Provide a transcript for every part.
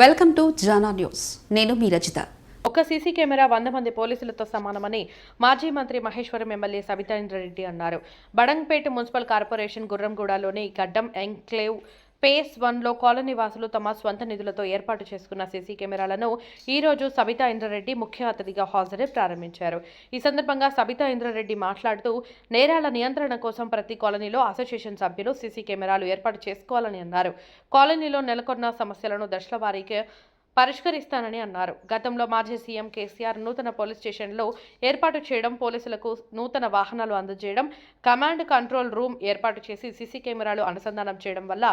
Welcome to Jana news. నేను మీ రచిత. ఒక CC camera వంద మంది పోలీసులతో సమానమని మాజీ మంత్రి మహేశ్వరం ఎమ్మెల్యే సబితాంద్రరెడ్డి అన్నారు. బడంగ్పేట మున్సిపల్ కార్పొరేషన్ గుర్రంగూడలోని గడ్డం ఎంక్లేవ్ పేస్ వన్లో కాలనీ వాసులు తమ స్వంత నిధులతో ఏర్పాటు చేసుకున్న సీసీ కెమెరాలను ఈ రోజు సబితా ఇంద్రారెడ్డి ముఖ్య అతిథిగా హాజరై ప్రారంభించారు. ఈ సందర్భంగా సబితా ఇంద్రారెడ్డి మాట్లాడుతూ నేరాల నియంత్రణ కోసం ప్రతి కాలనీలో అసోసియేషన్ సభ్యులు సీసీ కెమెరాలు ఏర్పాటు చేసుకోవాలని అన్నారు. కాలనీలో నెలకొన్న సమస్యలను దశల వారీకి పరిష్కరిస్తానని అన్నారు. గతంలో మాజీ సీఎం కేసీఆర్ నూతన పోలీస్ స్టేషన్లో ఏర్పాటు చేయడం పోలీసులకు నూతన వాహనాలు అందజేయడం కమాండ్ కంట్రోల్ రూమ్ ఏర్పాటు చేసి సీసీ కెమెరాలు అనుసంధానం చేయడం వల్ల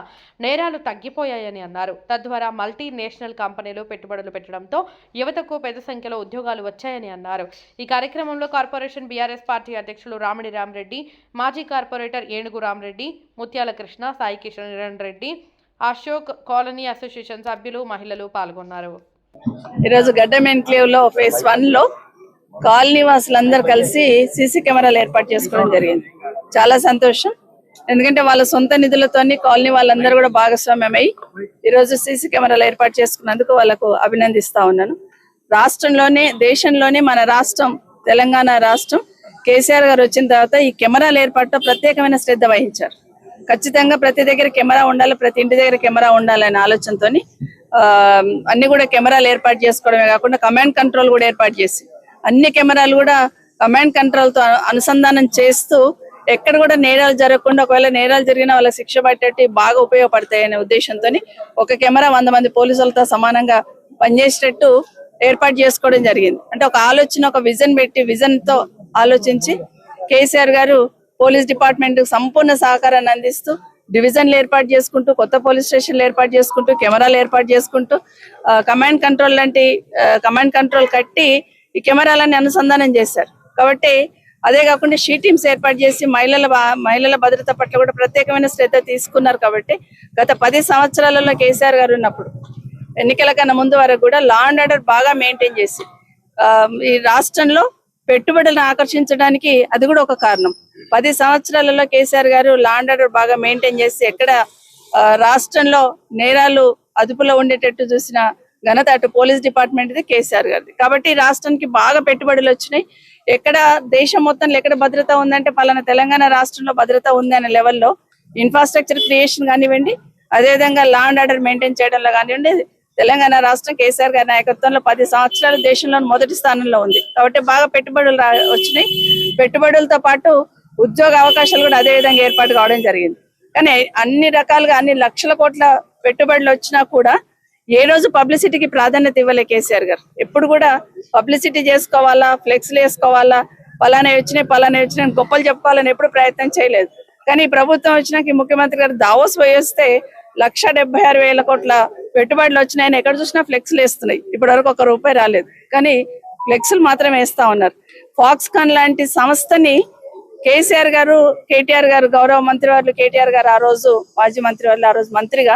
నేరాలు తగ్గిపోయాయని అన్నారు. తద్వారా మల్టీ నేషనల్ కంపెనీలు పెట్టుబడులు పెట్టడంతో యువతకు పెద్ద సంఖ్యలో ఉద్యోగాలు వచ్చాయని అన్నారు. ఈ కార్యక్రమంలో కార్పొరేషన్ బీఆర్ఎస్ పార్టీ అధ్యక్షులు రామిడి రామరెడ్డి మాజీ corporator Enugu Ramareddy Mutyala Krishna Sai Kishan Reddy Ashok colony association సభ్యులు మహిళలు పాల్గొన్నారు. ఈరోజు గడ్డం ఎన్క్లేవ్లో ఫేస్ వన్లో కాలనీ వాసులందరూ కలిసి సీసీ కెమెరాలు ఏర్పాటు చేసుకోవడం జరిగింది. చాలా సంతోషం. ఎందుకంటే వాళ్ళ సొంత నిధులతోని కాలనీ వాళ్ళందరూ కూడా భాగస్వామ్యమై ఈరోజు సీసీ కెమెరాలు ఏర్పాటు చేసుకున్నందుకు వాళ్ళకు అభినందిస్తా ఉన్నాను. రాష్ట్రంలోనే దేశంలోనే మన రాష్ట్రం తెలంగాణ రాష్ట్రం. కేసీఆర్ గారు వచ్చిన తర్వాత ఈ కెమెరాల ఏర్పాటులో ప్రత్యేకమైన శ్రద్ధ వహించారు. ఖచ్చితంగా ప్రతి దగ్గర కెమెరా ఉండాలి ప్రతి ఇంటి దగ్గర కెమెరా ఉండాలనే ఆలోచనతోని ఆ, అన్ని కూడా కెమెరాలు ఏర్పాటు చేసుకోవడమే కాకుండా కమాండ్ కంట్రోల్ కూడా ఏర్పాటు చేసి అన్ని కెమెరాలు కూడా కమాండ్ కంట్రోల్తో అనుసంధానం చేస్తూ ఎక్కడ కూడా నేరాలు జరగకుండా ఒకవేళ నేరాలు జరిగినా వాళ్ళ శిక్ష పట్టేటి బాగా ఉపయోగపడతాయనే ఉద్దేశంతో ఒక కెమెరా వంద మంది పోలీసులతో సమానంగా పనిచేసేటట్టు ఏర్పాటు చేసుకోవడం జరిగింది. అంటే ఒక ఆలోచన ఒక విజన్ పెట్టి విజన్తో ఆలోచించి కేసీఆర్ గారు పోలీస్ డిపార్ట్మెంట్ సంపూర్ణ సహకారాన్ని అందిస్తూ డివిజన్లు ఏర్పాటు చేసుకుంటూ కొత్త పోలీస్ స్టేషన్లు ఏర్పాటు చేసుకుంటూ కెమెరాలు ఏర్పాటు చేసుకుంటూ కమాండ్ కంట్రోల్ లాంటి కమాండ్ కంట్రోల్ కట్టి ఈ కెమెరాలన్నీ అనుసంధానం చేశారు. కాబట్టి అదే కాకుండా షీ టీమ్స్ ఏర్పాటు చేసి మహిళల మహిళల భద్రత పట్ల కూడా ప్రత్యేకమైన శ్రద్ధ తీసుకున్నారు కాబట్టి గత పది సంవత్సరాలలో కేసీఆర్ గారు ఉన్నప్పుడు ఎన్నికల కన్నా ముందు వరకు కూడా లా అండ్ ఆర్డర్ బాగా మెయింటైన్ చేసి ఆ, ఈ రాష్ట్రంలో పెట్టుబడులను ఆకర్షించడానికి అది కూడా ఒక కారణం. పది సంవత్సరాలలో కేసీఆర్ గారు లాండ్ ఆర్డర్ బాగా మెయింటైన్ చేసి ఎక్కడ రాష్ట్రంలో నేరాలు అదుపులో ఉండేటట్టు చూసిన ఘనత అటు పోలీస్ డిపార్ట్మెంట్ కేసీఆర్ గారిది. కాబట్టి రాష్ట్రానికి బాగా పెట్టుబడులు వచ్చినాయి. ఎక్కడ దేశం మొత్తంలో ఎక్కడ భద్రత ఉందంటే పలానా తెలంగాణ రాష్ట్రంలో భద్రత ఉంది అనే లెవెల్లో ఇన్ఫ్రాస్ట్రక్చర్ క్రియేషన్ కానివ్వండి అదేవిధంగా లా అండ్ ఆర్డర్ మెయింటైన్ చేయడంలో కానివ్వండి తెలంగాణ రాష్ట్రం కేసీఆర్ గారి నాయకత్వంలో పది సంవత్సరాలు దేశంలో మొదటి స్థానంలో ఉంది. కాబట్టి బాగా పెట్టుబడులు వచ్చినాయి. పెట్టుబడులతో పాటు ఉద్యోగ అవకాశాలు కూడా అదే విధంగా ఏర్పాటు కావడం జరిగింది. కానీ అన్ని రకాలుగా అన్ని లక్షల కోట్ల పెట్టుబడులు వచ్చినా కూడా ఏ రోజు పబ్లిసిటీకి ప్రాధాన్యత ఇవ్వలే కేసీఆర్ గారు. ఎప్పుడు కూడా పబ్లిసిటీ చేసుకోవాలా ఫ్లెక్స్లు వేసుకోవాలా పలానా వచ్చినాయి పలానా వచ్చినాయి అని గొప్పలు చెప్పుకోవాలని ఎప్పుడు ప్రయత్నం చేయలేదు. కానీ ప్రభుత్వం వచ్చినాక ముఖ్యమంత్రి గారు దావోస్ పోయేస్తే లక్ష డెబ్బై ఆరు వేల కోట్ల పెట్టుబడులు వచ్చినాయని ఎక్కడ చూసినా ఫ్లెక్స్లు వేస్తున్నాయి. ఇప్పటి వరకు ఒక రూపాయి రాలేదు. కానీ ఫ్లెక్స్లు మాత్రం వేస్తా ఉన్నారు. ఫాక్స్కాన్ లాంటి సంస్థని కేసీఆర్ గారు కేటీఆర్ గారు గౌరవ మంత్రి వారు కేటీఆర్ గారు ఆ రోజు మాజీ మంత్రి వాళ్ళు ఆ రోజు మంత్రిగా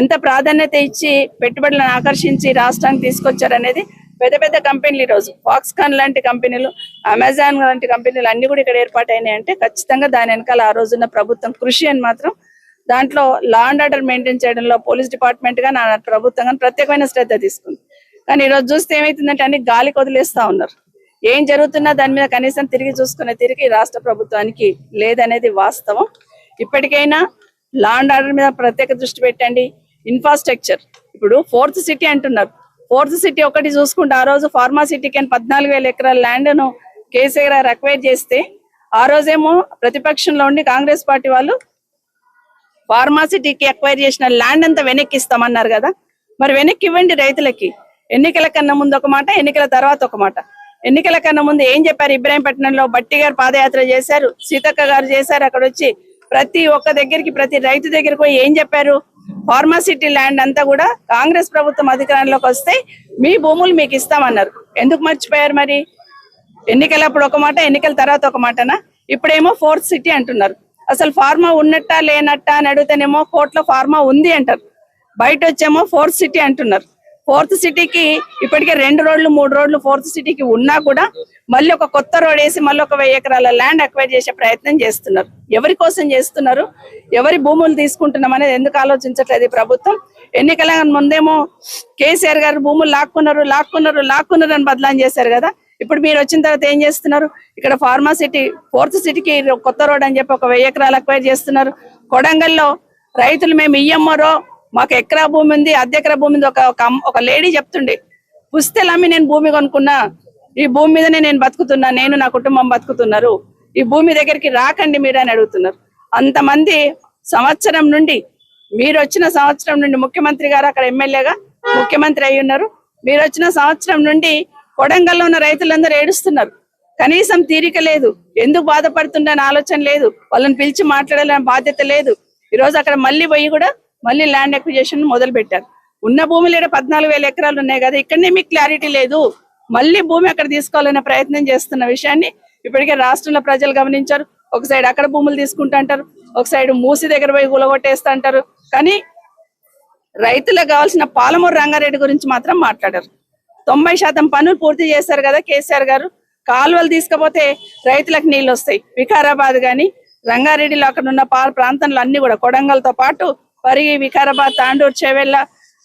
ఎంత ప్రాధాన్యత ఇచ్చి పెట్టుబడులను ఆకర్షించి రాష్ట్రానికి తీసుకొచ్చారనేది పెద్ద పెద్ద కంపెనీలు ఈరోజు. ఫాక్స్కాన్ లాంటి కంపెనీలు అమెజాన్ లాంటి కంపెనీలు అన్ని కూడా ఇక్కడ ఏర్పాటైనాయి అంటే ఖచ్చితంగా దాని వెనకాల ఆ రోజున్న ప్రభుత్వం కృషి అని మాత్రం దాంట్లో లా అండ్ ఆర్డర్ మెయింటైన్ చేయడంలో పోలీస్ డిపార్ట్మెంట్గా నా ప్రభుత్వం కానీ ప్రత్యేకమైన శ్రద్ధ తీసుకుంది. కానీ ఈరోజు చూస్తే ఏమైతుందంటే అన్ని గాలి వదిలేస్తా ఉన్నారు. ఏం జరుగుతున్నా దాని మీద కనీసం తిరిగి చూసుకునే తిరిగి రాష్ట్ర ప్రభుత్వానికి లేదనేది వాస్తవం. ఇప్పటికైనా లా అండ్ ఆర్డర్ మీద ప్రత్యేక దృష్టి పెట్టండి. ఇన్ఫ్రాస్ట్రక్చర్ ఇప్పుడు ఫోర్త్ సిటీ అంటున్నారు. ఫోర్త్ సిటీ ఒకటి చూసుకుంటే ఆ రోజు ఫార్మా సిటీకి అని పద్నాలుగు వేల ఎకరాల ల్యాండ్ను కేసీఆర్ గారు అక్వైర్ చేస్తే ఆ రోజేమో ప్రతిపక్షంలో ఉండి కాంగ్రెస్ పార్టీ వాళ్ళు ఫార్మాసిటీకి అక్వైర్ చేసిన ల్యాండ్ అంతా వెనక్కి ఇస్తామన్నారు కదా. మరి వెనక్కి ఇవ్వండి రైతులకి. ఎన్నికల కన్నా ముందు ఒక మాట ఎన్నికల తర్వాత ఒక మాట. ఎన్నికల కన్నా ముందు ఏం చెప్పారు ఇబ్రాహీంపట్నంలో? బట్టి గారు పాదయాత్ర చేశారు సీతక్క గారు చేశారు అక్కడ వచ్చి ప్రతి ఒక్క దగ్గరికి ప్రతి రైతు దగ్గరికి పోయి ఏం చెప్పారు? ఫార్మాసిటీ ల్యాండ్ అంతా కూడా కాంగ్రెస్ ప్రభుత్వం అధికారంలోకి వస్తే మీ భూములు మీకు ఇస్తామన్నారు. ఎందుకు మర్చిపోయారు మరి? ఎన్నికలప్పుడు ఒక మాట ఎన్నికల తర్వాత ఒక మాటనా? ఇప్పుడేమో ఫోర్త్ సిటీ అంటున్నారు. అసలు ఫార్మా ఉన్నట్టా లేనట్టా అని అడిగితేనేమో కోర్టులో ఫార్మా ఉంది అంటారు. బయట వచ్చేమో ఫోర్త్ సిటీ అంటున్నారు. ఫోర్త్ సిటీకి ఇప్పటికే రెండు రోడ్లు మూడు రోడ్లు ఫోర్త్ సిటీకి ఉన్నా కూడా మళ్ళీ ఒక కొత్త రోడ్ వేసి మళ్ళీ ఒక వెయ్యి ఎకరాల ల్యాండ్ అక్వైర్ చేసే ప్రయత్నం చేస్తున్నారు. ఎవరి కోసం చేస్తున్నారు? ఎవరి భూములు తీసుకుంటున్నాం అనేది ఎందుకు ఆలోచించట్లేదు ప్రభుత్వం? ఎన్నికల ముందేమో కేసీఆర్ గారు భూములు లాక్కున్నారు లాక్కున్నారు లాక్కున్నారు అని బదలాం చేశారు కదా. ఇప్పుడు మీరు వచ్చిన తర్వాత ఏం చేస్తున్నారు? ఇక్కడ ఫార్మా సిటీ ఫోర్త్ సిటీకి కొత్త రోడ్ అని చెప్పి ఒక వెయ్యి ఎకరాలు అక్వైర్ చేస్తున్నారు. కొడంగల్లో రైతులు మేము ఇయ్యమ్మరో మాకు ఎకరా భూమి ఉంది అర్ధ ఎకరా భూమి ఉంది. ఒక ఒక లేడీ చెప్తుండే పుస్తెలు అమ్మి నేను భూమి కొనుక్కున్నా ఈ భూమి మీదనే నేను బతుకుతున్నా నేను నా కుటుంబం బతుకుతున్నారు. ఈ భూమి దగ్గరికి రాకండి మీరు అని అడుగుతున్నారు. అంతమంది సంవత్సరం నుండి మీరు వచ్చిన సంవత్సరం నుండి ముఖ్యమంత్రి గారు అక్కడ ఎమ్మెల్యేగా ముఖ్యమంత్రి అయి ఉన్నారు. మీరు వచ్చిన సంవత్సరం నుండి కొడంగల్లో ఉన్న రైతులందరూ ఏడుస్తున్నారు. కనీసం తీరిక లేదు. ఎందుకు బాధపడుతుండని ఆలోచన లేదు. వాళ్ళని పిలిచి మాట్లాడాలని బాధ్యత లేదు. ఈ రోజు అక్కడ మళ్ళీ పోయి కూడా మళ్ళీ ల్యాండ్ ఎక్విజేషన్ మొదలు పెట్టారు. ఉన్న భూమిలో ఈడ పద్నాలుగు వేల ఎకరాలు ఉన్నాయి కదా ఇక్కడనే మీకు క్లారిటీ లేదు. మళ్ళీ భూమి అక్కడ తీసుకోవాలనే ప్రయత్నం చేస్తున్న విషయాన్ని ఇప్పటికే రాష్ట్రంలో ప్రజలు గమనించారు. ఒక సైడ్ అక్కడ భూములు తీసుకుంటా అంటారు ఒక సైడ్ మూసి దగ్గర పోయి గులగొట్టేస్తా అంటారు. కానీ రైతులకు కావాల్సిన పాలమూరు రంగారెడ్డి గురించి మాత్రం మాట్లాడారు. తొంభై శాతం పనులు పూర్తి చేశారు కదా కేసీఆర్ గారు. కాలువలు తీసుకపోతే రైతులకు నీళ్ళు వస్తాయి. వికారాబాద్ గాని రంగారెడ్డిలో అక్కడ ఉన్న పాల ప్రాంతంలో అన్ని కూడా కొడంగల్తో పాటు పరిగి వికారాబాద్ తాండూరు చెవెళ్ళ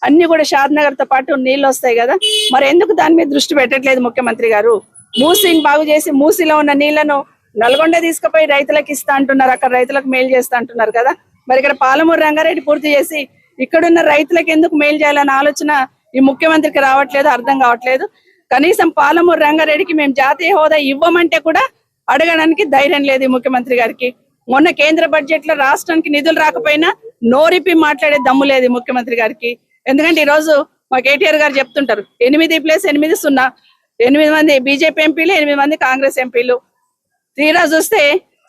అన్ని కూడా షాద్ నగర్తో పాటు నీళ్ళు వస్తాయి కదా. మరి ఎందుకు దాని మీద దృష్టి పెట్టట్లేదు ముఖ్యమంత్రి గారు? మూసిని బాగు చేసి మూసిలో ఉన్న నీళ్ళను నల్గొండ తీసుకుపోయి రైతులకు ఇస్తా అంటున్నారు. అక్కడ రైతులకు మేలు చేస్తా అంటున్నారు కదా. మరి ఇక్కడ పాలమూరు రంగారెడ్డి పూర్తి చేసి ఇక్కడున్న రైతులకు ఎందుకు మేలు చేయాలన్న ఆలోచన ఈ ముఖ్యమంత్రికి రావట్లేదు అర్థం కావట్లేదు. కనీసం పాలమూరు రంగారెడ్డికి మేము జాతీయ హోదా ఇవ్వమంటే కూడా అడగడానికి ధైర్యం లేదు ఈ ముఖ్యమంత్రి గారికి. మొన్న కేంద్ర బడ్జెట్లో రాష్ట్రానికి నిధులు రాకపోయినా నోరిపి మాట్లాడే దమ్ము లేదు ముఖ్యమంత్రి గారికి. ఎందుకంటే ఈ రోజు మా కేటీఆర్ గారు చెప్తుంటారు ఎనిమిది ప్లస్ ఎనిమిది సున్నా ఎనిమిది మంది బీజేపీ ఎంపీలు ఎనిమిది మంది కాంగ్రెస్ ఎంపీలు. తీరా చూస్తే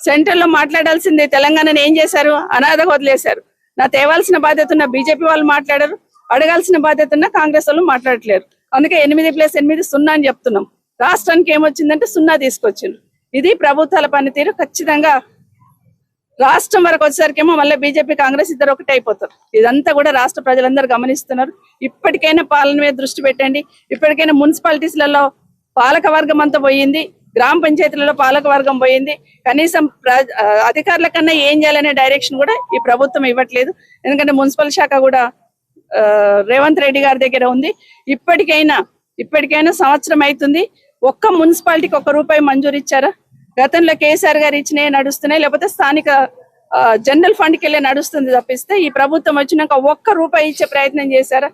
సెంట్రల్లో మాట్లాడాల్సింది తెలంగాణను ఏం చేశారు? అనాథగా వదిలేశారు. నా తేవాల్సిన బాధ్యత ఉన్న బీజేపీ వాళ్ళు మాట్లాడరు అడగాల్సిన బాధ్యత ఉన్న కాంగ్రెస్ వాళ్ళు మాట్లాడట్లేరు. అందుకే ఎనిమిది ప్లస్ ఎనిమిది సున్నా అని చెప్తున్నాం. రాష్ట్రానికి ఏమొచ్చిందంటే సున్నా తీసుకొచ్చిండ్రు. ఇది ప్రభుత్వాల పనితీరు ఖచ్చితంగా రాష్ట్రం వరకు వచ్చేసరికేమో మళ్ళీ బీజేపీ కాంగ్రెస్ ఇద్దరు ఒకటే అయిపోతారు. ఇదంతా కూడా రాష్ట్ర ప్రజలందరూ గమనిస్తున్నారు. ఇప్పటికైనా పాలన మీద దృష్టి పెట్టండి. ఇప్పటికైనా మున్సిపాలిటీస్లలో పాలక వర్గం అంతా పోయింది. గ్రామ పంచాయతీలలో పాలక వర్గం పోయింది. కనీసం ప్ర- అధికారుల కన్నా ఏం చేయాలనే డైరెక్షన్ కూడా ఈ ప్రభుత్వం ఇవ్వట్లేదు. ఎందుకంటే మున్సిపల్ శాఖ కూడా రేవంత్ రెడ్డి గారి దగ్గర ఉంది. ఇప్పటికైనా ఇప్పటికైనా సంవత్సరం అవుతుంది. ఒక్క మున్సిపాలిటీకి ఒక్క రూపాయి మంజూరు ఇచ్చారా? గతంలో కేసీఆర్ గారు ఇచ్చినవి నడుస్తున్నాయి లేకపోతే స్థానిక ఆ, జనరల్ ఫండ్కి వెళ్ళి నడుస్తుంది తప్పిస్తే ఈ ప్రభుత్వం వచ్చినాక ఒక్క రూపాయి ఇచ్చే ప్రయత్నం చేశారా?